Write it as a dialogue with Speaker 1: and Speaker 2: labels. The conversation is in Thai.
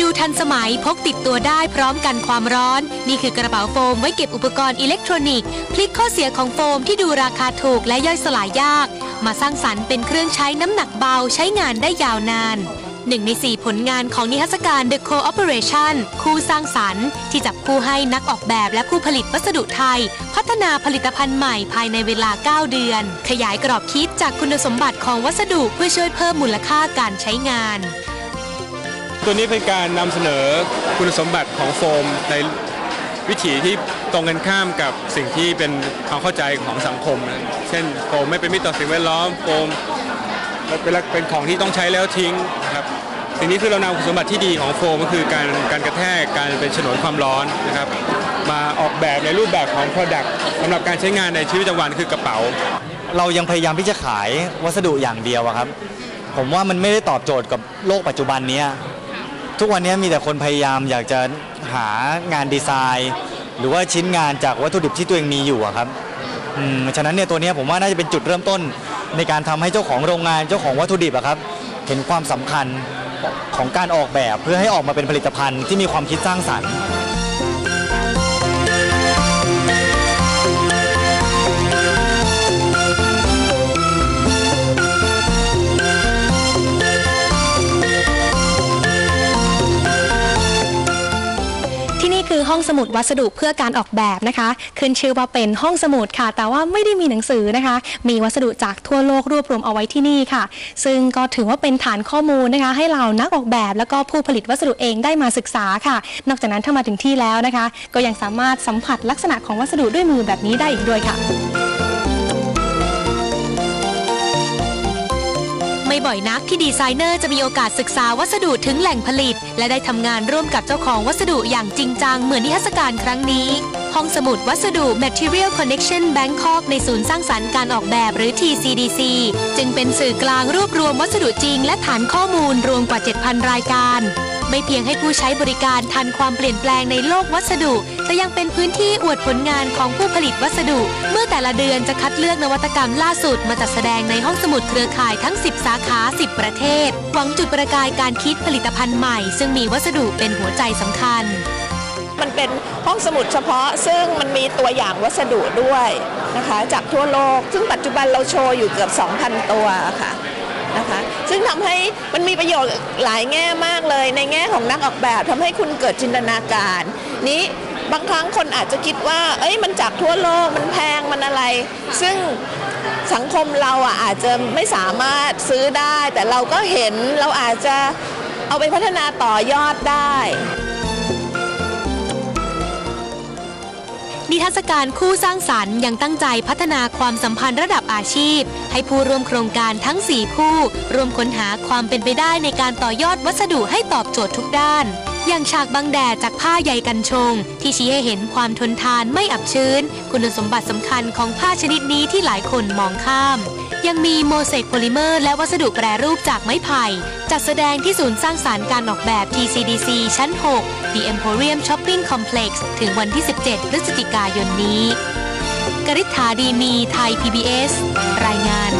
Speaker 1: ดูทันสมัยพกติดตัวได้พร้อมกันความร้อน นี่คือกระเป๋าโฟมไว้เก็บอุปกรณ์อิเล็กทรอนิกส์พลิกข้อเสียของโฟมที่ดูราคาถูกและย่อยสลายยาก มาสร้างสรรค์เป็นเครื่องใช้น้ำหนักเบาใช้งานได้ยาวนานหนึ่งในสี่ผลงานของนิทรรศการ The Cooperation คู่สร้างสรรค์ ที่จับคู่ให้นักออกแบบและผู้ผลิตวัสดุไทย พัฒนาผลิตภัณฑ์ใหม่ภายในเวลา 9 เดือน ขยายกรอบคิดจากคุณสมบัติของวัสดุเพื่อช่วยเพิ่มมูลค่าการใช้งาน
Speaker 2: ตัวนี้เป็นการนำเสนอคุณสมบัติของโฟมในวิถีที่ตรงกันข้ามกับสิ่งที่เป็นความเข้าใจของสังคมนะเช่นโฟมไม่เป็นมิตรต่อสิ่งแวดล้อมโฟมเป็นเป็นของที่ต้องใช้แล้วทิ้งนะครับสิ่งนี้คือเรานำคุณสมบัติที่ดีของโฟมก็คือการการกระแทกการเป็นฉนวนความร้อนนะครับ มาออกแบบในรูปแบบของ Product สำหรับการใช้งานในชีวิตประจำวันคือกระเป๋า
Speaker 3: เรายังพยายามที่จะขายวัสดุอย่างเดียวอะครับ ผมว่ามันไม่ได้ตอบโจทย์กับโลกปัจจุบันเนี้ย ทุกวันนี้มีแต่คนพยายามอยากจะหางานดีไซน์ หรือว่าชิ้นงานจากวัตถุดิบที่ตัวเองมีอยู่อะครับอืมฉะนั้นเนี่ยตัวเนี้ยผมว่าน่าจะเป็นจุดเริ่มต้นในการทำให้เจ้าของโรงงานเจ้าของวัตถุดิบอะครับ เห็นความสำคัญของการออกแบบเพื่อให้ออกมาเป็นผลิตภัณฑ์ที่มีความคิดสร้างสรรค์
Speaker 4: ที่นี่คือห้องสมุดวัสดุเพื่อการออกแบบนะคะ ขึ้นชื่อว่าเป็นห้องสมุดค่ะ แต่ว่าไม่ได้มีหนังสือนะคะ มีวัสดุจากทั่วโลกรวบรวมเอาไว้ที่นี่ค่ะ ซึ่งก็ถือว่าเป็นฐานข้อมูลนะคะ ให้เรานักออกแบบแล้วก็ผู้ผลิตวัสดุเองได้มาศึกษาค่ะ นอกจากนั้นถ้ามาถึงที่แล้วนะคะ ก็ยังสามารถสัมผัสลักษณะของวัสดุด้วยมือแบบนี้ได้อีกด้วยค่ะ
Speaker 1: บ่อยนักที่ดีไซเนอร์จะมีโอกาสศึกษาวัสดุถึงแหล่งผลิต และได้ทำงานร่วมกับเจ้าของวัสดุอย่างจริงจังเหมือนนิทรรศการครั้งนี้ ห้องสมุดวัสดุ Material Connection Bangkok ในศูนย์สร้างสรรค์การออกแบบหรือ TCDC จึงเป็นสื่อกลางรวบรวมวัสดุจริง และฐานข้อมูลรวมกว่า 7,000 รายการ ไม่เพียงให้ผู้ใช้บริการทันความเปลี่ยนแปลงในโลกวัสดุ แต่ยังเป็นพื้นที่อวดผลงานของผู้ผลิตวัสดุ เมื่อแต่ละเดือนจะคัดเลือกนวัตกรรมล่าสุดมาจัดแสดงในห้องสมุดเครือข่ายทั้ง 10 สาขา 10 ประเทศ หวังจุดประกายการคิดผลิตภัณฑ์ใหม่ ซึ่งมีวัสดุเป็นหัวใจสำคัญ
Speaker 5: มันเป็นห้องสมุดเฉพาะซึ่งมันมีตัวอย่างวัสดุด้วยนะคะจากทั่วโลก ซึ่งปัจจุบันเราโชว์อยู่เกือบ 2,000 ตัวค่ะ นะคะ ซึ่งทำให้มันมีประโยชน์หลายแง่มากเลย ในแง่ของนักออกแบบทำให้คุณเกิดจินตนาการ นี้บางครั้งคนอาจจะคิดว่า เอ้ยมันจากทั่วโลกมันแพงมันอะไร ซึ่งสังคมเราอะอาจจะไม่สามารถซื้อได้ แต่เราก็เห็นเราอาจจะเอาไปพัฒนาต่อยอดได้
Speaker 1: นิทรรศการคู่สร้างสรรค์ยังตั้งใจพัฒนาความสัมพันธ์ระดับอาชีพ ให้ผู้ร่วมโครงการทั้ง 4 ผู้ร่วมค้นหาความเป็นไปได้ในการต่อยอดวัสดุให้ตอบโจทย์ทุกด้านอย่างฉากบังแดดจากผ้าใยกันชง ที่ชี้ให้เห็นความทนทานไม่อับชื้น คุณสมบัติสำคัญของผ้าชนิดนี้ที่หลายคนมองข้าม ยังมีโมเสกโพลิเมอร์และวัสดุแปรรูปจากไม้ไผ่ จัดแสดงที่ศูนย์สร้างสารรค์การออกแบบ TCDC ชั้น 6 The Emporium Shopping Complex ถึงวันที่ 17 พฤศจิกายนนี้ กริษฐาดีมีไทย PBS รายงาน